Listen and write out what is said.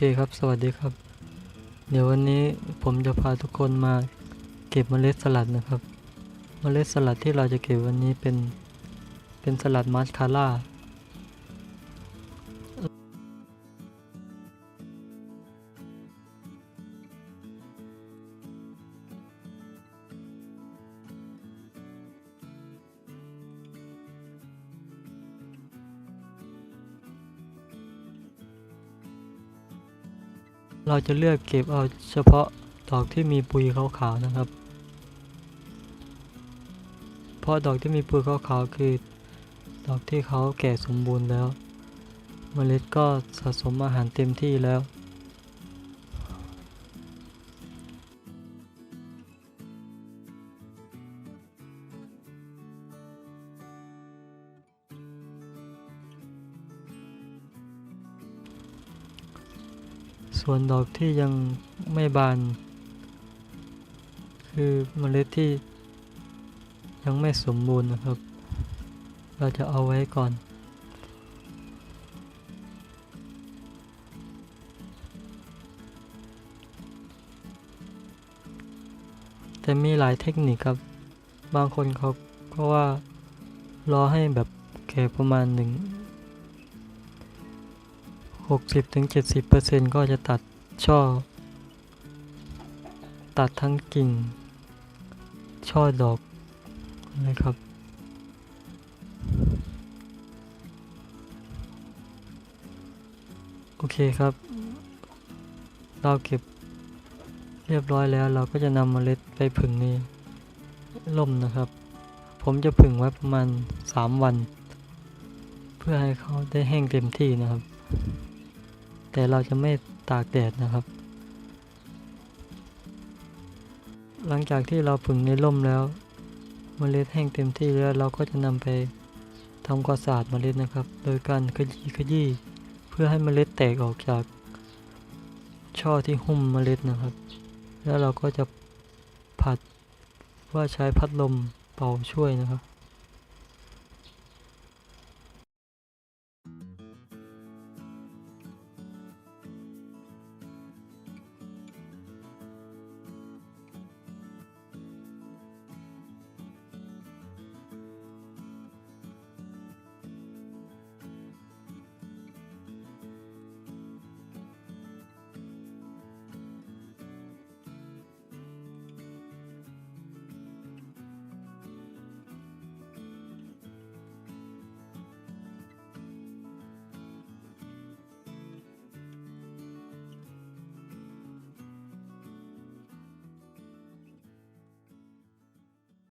เคครับ สวัสดีครับ เดี๋ยววันนี้ผมจะพาทุกคนมาเก็บเมล็ดสลัดนะครับ เมล็ดสลัดที่เราจะเก็บวันนี้เป็นเป็นสลัดมัสคาร่า เราจะเลือกเก็บเอาเฉพาะดอกที่มีปุยขาวๆนะครับ เพราะดอกที่มีปุยขาวๆคือ ดอกที่เขาแก่สมบูรณ์แล้ว เมล็ดก็สะสมอาหารเต็มที่แล้ว ส่วนดอกที่ยังไม่บาน คือเมล็ดที่ยังไม่สมบูรณ์นะครับ เราจะเอาไว้ก่อน แต่มีหลายเทคนิคครับ บางคนเขาก็ว่ารอให้แบบแก่ประมาณหนึ่ง 60-70%ก็จะตัดช่อ ตัดทั้งกิ่ง ช่อดอกนะครับ โอเคครับ เราเก็บเรียบร้อยแล้วเราก็จะนำเมล็ดไปผึ่งในร่มนะครับ ผมจะผึ่งไว้ประมาณ 3 วัน เพื่อให้เขาได้แห้งเต็มที่นะครับ แต่เราจะไม่ตากแดดนะครับ หลังจากที่เราผึ่งในร่มแล้วเมล็ดแห้งเต็มที่แล้วเราก็จะนำไปทำความสะอาดเมล็ดนะครับ โดยการขยี้ขยี้เพื่อให้เมล็ดแตกออกจากช่อที่หุ้มเมล็ดนะครับ แล้วเราก็จะผัดว่าใช้พัดลมเป่าช่วยนะครับ